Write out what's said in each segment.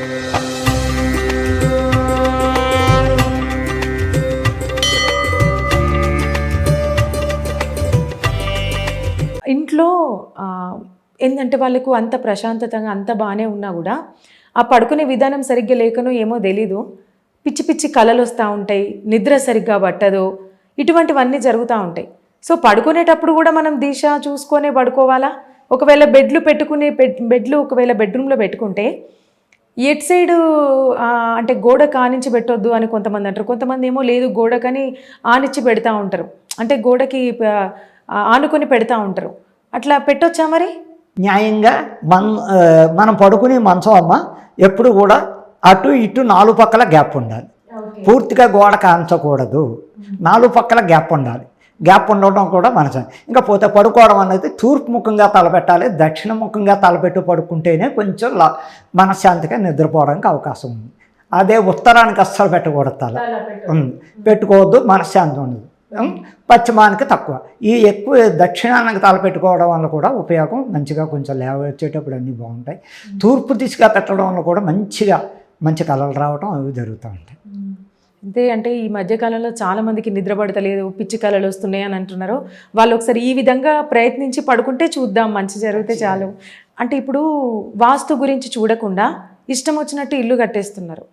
ఇంట్లో ఏంటంటే వాళ్ళకు అంత ప్రశాంతతంగా అంత బాగానే ఉన్నా కూడా ఆ పడుకునే విధానం సరిగ్గా లేకనో ఏమో తెలీదు. పిచ్చి పిచ్చి కలలు వస్తూ ఉంటాయి నిద్ర సరిగ్గా పట్టదు ఇటువంటివన్నీ జరుగుతూ ఉంటాయి. సో పడుకునేటప్పుడు కూడా మనం దిశ చూసుకొనే పడుకోవాలా? ఒకవేళ బెడ్లు పెట్టుకునే బెడ్లు ఒకవేళ బెడ్రూమ్లో పెట్టుకుంటే ఎట్ సైడ్ అంటే గోడ కానించి పెట్టొద్దు అని కొంతమంది అంటారు. కొంతమంది ఏమో లేదు గోడకని ఆనిచ్చి పెడతా ఉంటారు. అంటే గోడకి ఆనుకొని పెడతా ఉంటారు. అట్లా పెట్టొచ్చా మరి? న్యాయంగా మన మనం పడుకునే మంచం అమ్మ ఎప్పుడు కూడా అటు ఇటు నాలుగు పక్కల గ్యాప్ ఉండాలి. పూర్తిగా గోడ కాంచకూడదు నాలుగు పక్కల గ్యాప్ ఉండాలి. గ్యాప్ ఉండడం కూడా మనసు. ఇంకా పోతే పడుకోవడం అనేది తూర్పు ముఖంగా తలపెట్టాలి దక్షిణ ముఖంగా తలపెట్టి పడుకుంటేనే కొంచెం లా మనశ్శాంతిగా నిద్రపోవడానికి అవకాశం ఉంది. అదే ఉత్తరానికి అస్సలు పెట్టకూడదు తల. పెట్టుకోవద్దు మనశ్శాంతి ఉండదు. పశ్చిమానికి తక్కువ. ఈ ఎక్కువ దక్షిణానికి తల పెట్టుకోవడం వల్ల కూడా ఉపయోగం మంచిగా కొంచెం లేవ వచ్చేటప్పుడు అన్నీ బాగుంటాయి. తూర్పు దిశగా పెట్టడం వల్ల కూడా మంచిగా మంచి కళలు రావడం అవి జరుగుతూ ఉంటాయి. అంతే అంటే ఈ మధ్యకాలంలో చాలా మందికి నిద్ర పడతలేదు పిచ్చి కళలు వస్తున్నాయి అని అంటున్నారు. వాళ్ళు ఒకసారి ఈ విధంగా ప్రయత్నించి పడుకుంటే చూద్దాం మంచి జరిగితే చాలు. అంటే ఇప్పుడు వాస్తు గురించి చూడకుండా ఇష్టం వచ్చినట్టు ఇల్లు కట్టేస్తున్నారు.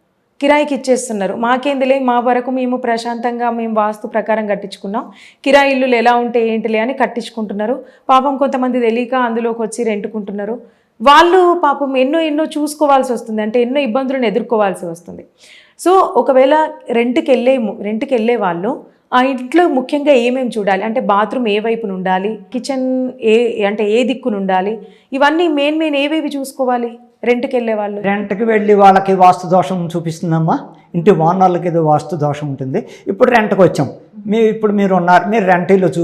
కిరాయికి ఇచ్చేస్తున్నారు. మాకేందిలే మా వరకు మేము ప్రశాంతంగా మేము వాస్తు ప్రకారం కట్టించుకున్నాం. కిరాయి ఇల్లులు ఎలా ఉంటే ఏంటిలే అని కట్టించుకుంటున్నారు. పాపం కొంతమంది తెలియక అందులోకి వచ్చి రెంటుకుంటున్నారు. వాళ్ళు పాపం ఎన్నో ఎన్నో చూసుకోవాల్సి వస్తుంది. అంటే ఎన్నో ఇబ్బందులను ఎదుర్కోవాల్సి వస్తుంది. సో ఒకవేళ రెంట్కి వెళ్ళే రెంట్కి వెళ్ళే వాళ్ళు ఆ ఇంట్లో ముఖ్యంగా ఏమేమి చూడాలి? అంటే బాత్రూమ్ ఏ వైపున ఉండాలి? కిచెన్ ఏ అంటే ఏ దిక్కున ఉండాలి? ఇవన్నీ మెయిన్ మెయిన్ ఏవేవి చూసుకోవాలి? రెంట్కి వెళ్ళే వాళ్ళు. రెంట్కి వెళ్ళి వాళ్ళకి వాస్తు దోషం చూపిస్తుందమ్మా. ఇంటి ఓనర్లకి ఏదో వాస్తు దోషం ఉంటుంది. ఇప్పుడు రెంట్కి వచ్చాం. మీ ఇప్పుడు మీరు ఉన్నారు. మీరు రెంట్ ఇల్లు చూ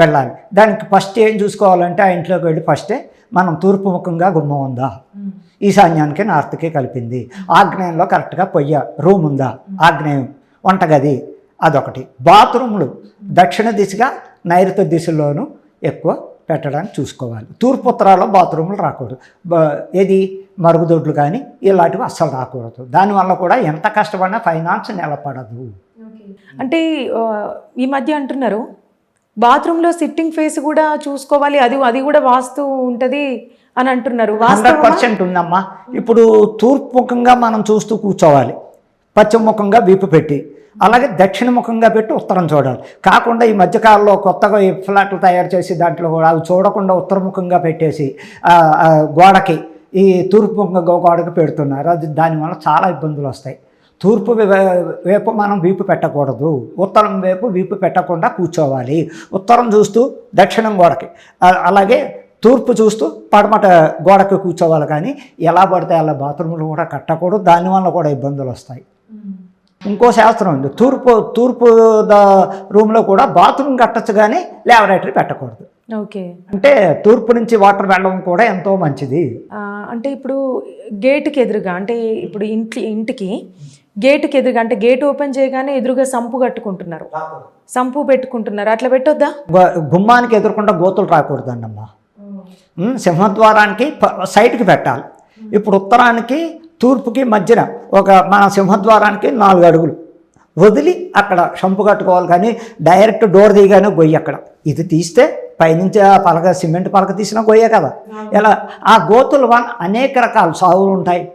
వెళ్ళాలి. దానికి ఫస్ట్ ఏం చూసుకోవాలంటే ఆ ఇంట్లోకి వెళ్ళి ఫస్టే మనం తూర్పు ముఖంగా గుమ్మం ఉందా? ఈశాన్యానికి నార్త్కి కలిపింది. ఆగ్నేయంలో కరెక్ట్గా పొయ్య రూమ్ ఉందా? ఆగ్నేయం వంటగది అదొకటి. బాత్రూములు దక్షిణ దిశగా నైరుతి దిశలోనూ ఎక్కువ పెట్టడానికి చూసుకోవాలి. తూర్పు ఉత్తరాల్లో బాత్రూములు రాకూడదు. ఏది? మరుగుదొడ్లు కానీ ఇలాంటివి అస్సలు రాకూడదు. దానివల్ల కూడా ఎంత కష్టపడినా ఫైనాన్స్ నిలబడదు అంటే ఈ మధ్య అంటున్నారు బాత్రూంలో సిట్టింగ్ ఫేస్ కూడా చూసుకోవాలి అది అది కూడా వాస్తు ఉంటుంది అని అంటున్నారు. హండ్రెడ్ పర్సెంట్ ఉందమ్మా. ఇప్పుడు తూర్పు ముఖంగా మనం చూస్తూ కూర్చోవాలి. పశ్చిమ ముఖంగా వీపు పెట్టి అలాగే దక్షిణ ముఖంగా పెట్టి ఉత్తరం చూడాలి. కాకుండా ఈ మధ్యకాలంలో కొత్తగా ఈ ఫ్లాట్లు తయారు చేసి దాంట్లో కూడా అవి చూడకుండా ఉత్తరముఖంగా పెట్టేసి గోడకి ఈ తూర్పు ముఖంగా గోడకి పెడుతున్నారు. అది దానివల్ల చాలా ఇబ్బందులు వస్తాయి. తూర్పు వైపు మనం వీపు పెట్టకూడదు. ఉత్తరం వైపు వీపు పెట్టకుండా కూర్చోవాలి. ఉత్తరం చూస్తూ దక్షిణం గోడకి. అలాగే తూర్పు చూస్తూ పడమట గోడకి కూర్చోవాలి కానీ ఎలా పడితే అలా బాత్రూములు కూడా కట్టకూడదు. దానివల్ల కూడా ఇబ్బందులు వస్తాయి. ఇంకో శాస్త్రం ఉంది. తూర్పు తూర్పు ద రూమ్లో కూడా బాత్రూమ్ కట్టచ్చు కానీ లాబొరేటరీ పెట్టకూడదు. ఓకే. అంటే తూర్పు నుంచి వాటర్ వెళ్ళడం కూడా ఎంతో మంచిది. అంటే ఇప్పుడు గేటుకి ఎదురుగా అంటే ఇప్పుడు ఇంటి ఇంటికి గేటుకి ఎదురుగా అంటే గేట్ ఓపెన్ చేయగానే ఎదురుగా సంపు కట్టుకుంటున్నారు. సంపు పెట్టుకుంటున్నారు. అట్లా పెట్టొద్దా? గు- గుమ్మానికి ఎదురకుండా గోతులు రాకూడదండమ్మా సింహద్వారానికి సైడ్కి పెట్టాలి. ఇప్పుడు ఉత్తరానికి తూర్పుకి మధ్యన ఒక మన సింహద్వారానికి నాలుగు అడుగులు. వదిలి అక్కడ షంపు కట్టుకోవాలి కానీ డైరెక్ట్ డోర్ తీయగానే గొయ్యి అక్కడ. ఇది తీస్తే పైనుంచి ఆ పలక సిమెంట్ పలక తీసిన గొయ్యే కదా. ఇలా ఆ గోతుల వల్ల అనేక రకాల సాగులు ఉంటాయి.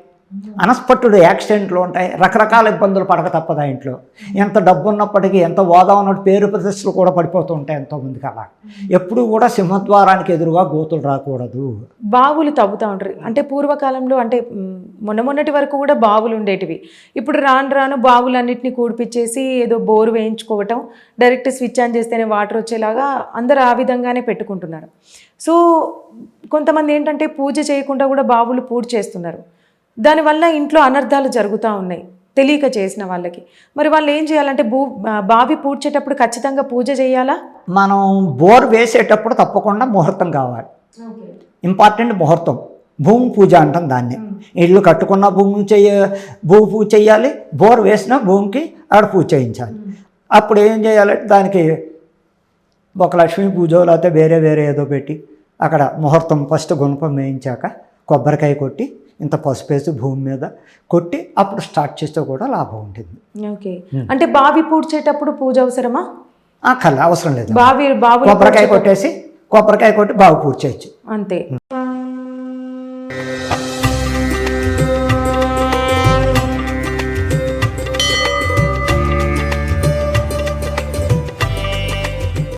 అనస్పట్టుడు యాక్సిడెంట్లు ఉంటాయి. రకరకాల ఇబ్బందులు పడక తప్పదు ఆ ఇంట్లో? ఎంత డబ్బు ఉన్నప్పటికీ ఎంత హోదా ఉన్నట్టు పేరు ప్రతిష్టలు కూడా పడిపోతూ ఉంటాయి ఎంతోమందికి అలా. ఎప్పుడు కూడా సింహద్వారానికి ఎదురుగా గోతులు రాకూడదు. బావులు తవ్వుతూ ఉంటారు. అంటే పూర్వకాలంలో అంటే మొన్న మొన్నటి వరకు కూడా బావులు ఉండేటివి. ఇప్పుడు రాను రాను బావులన్నింటినీ కూడిపిచ్చేసి ఏదో బోరు వేయించుకోవటం డైరెక్ట్ స్విచ్ ఆన్ చేస్తేనే వాటర్ వచ్చేలాగా అందరూ ఆ విధంగానే పెట్టుకుంటున్నారు. సో కొంతమంది ఏంటంటే పూజ చేయకుండా కూడా బావులు పూర్తి చేస్తున్నారు. దానివల్ల ఇంట్లో అనర్థాలు జరుగుతూ ఉన్నాయి. తెలియక చేసిన వాళ్ళకి. మరి వాళ్ళు ఏం చేయాలంటే భూ బావి పూడ్చేటప్పుడు ఖచ్చితంగా పూజ చేయాలా? మనం బోర్ వేసేటప్పుడు తప్పకుండా ముహూర్తం కావాలి. ఇంపార్టెంట్ ముహూర్తం. భూమి పూజ అంటాం దాన్ని. ఇల్లు కట్టుకున్న భూమి చెయ్య భూమి పూజ చేయాలి. బోర్ వేసిన భూమికి ఆడ పూజ చేయించాలి. అప్పుడు ఏం చేయాలంటే దానికి ఒక లక్ష్మీ పూజ లేకపోతే వేరే వేరే ఏదో పెట్టి అక్కడ ముహూర్తం ఫస్ట్ గుణపం వేయించాక కొబ్బరికాయ కొట్టి ఇంత పసుపేసి భూమి మీద కొట్టి అప్పుడు స్టార్ట్ చేస్తే కూడా లాభం ఉంటుంది. ఓకే. అంటే బావి పూడ్చేటప్పుడు పూజ అవసరమా? ఆ కళ అవసరం లేదు. బావి బావి కొబ్బరికాయ కొట్టేసి కొబ్బరికాయ కొట్టి బాగా పూర్తి చేయొచ్చు అంతే